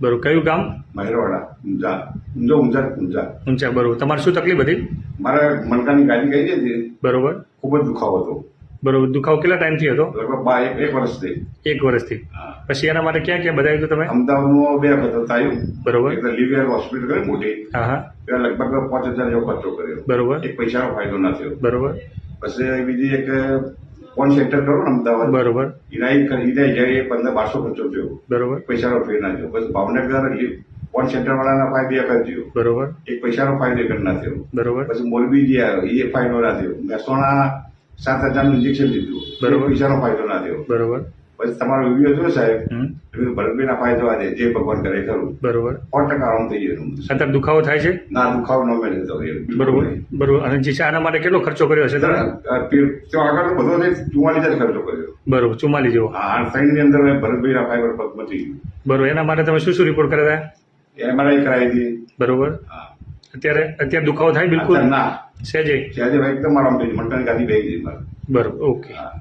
બરોબર કયું ગામ? મહેરવાડા ઊંઝા. ઊંઝો ઊંઝા ઊંઝા. ઊંચા બરોબર તમારે શું તકલીફ હતી? મારે મણકાની ગાડી ગઈ હતી બરોબર. ખૂબ જ દુખાવો હતો. બરોબર. દુખાવો કેટલા ટાઈમથી હતો? લગભગ એક વર્ષથી. એક વર્ષથી. પછી એના માટે ક્યાં ક્યાં બતાવ્યું તમે? અમદાવાદમાં બે વખત થયું બરોબર. એક લિવિયર હોસ્પિટલ કરી મોટી. હા હા. ત્યાં લગભગ પાંચ હજાર જેવો ખર્ચો કર્યો. બરોબર. એક પૈસાનો ફાયદો ના થયો. બરોબર. પછી બીજી એક ફોન સેન્ટર કરો ને અમદાવાદ. બરોબર. એના એક એના જઈએ પંદર બારસો ખર્ચો થયો. બરોબર. પૈસાનો ફેર ના થયો. બસ ભાવનગર ફોન સેન્ટર વાળાના ફાયદે જ થયો. બરોબર. એક પૈસાનો ફાયદો એક ના થયો. બરોબર. પછી મોરબી જે આવ્યો એ ફાયદો ના થયો. મહેસાણા સાત હજારનું ઇન્જેક્શન લીધું. બરોબર. પૈસાનો ફાયદો ના થયો. બરોબર. પછી તમારો વીડિયો જોયો સાહેબ? તમે ભરતભાઈના ફાયદો આજે જે ભગવાન કરે ખરું. બરોબર. સો ટકા આરામ થઈ ગયો અત્યારે દુખાવો થાય છે? ના દુખાવો ન મેળે તો બરોબર બરોબર. અને જે આના માટે કેટલો ખર્ચો કર્યો હશે તો આગળ બધો ચુમ્માલીસ હજાર ખર્ચો કર્યો. બરોબર ચુમ્માલીસ જેવો. આ સાઈડની અંદર મેં ભરતભાઈના ફાઈબર પગ મચી બરોબર એના માટે તમે શું શું રિપોર્ટ કર્યા હતા? એમઆરઆઈ કરાવી હતી. બરોબર. હા. અત્યારે અત્યારે દુખાવો થાય બિલકુલ? ના. સહેજે સહેજે ભાઈ એકદમ આરામ થઈ મટન ગાદી બેસી બરોબર ઓકે. હા.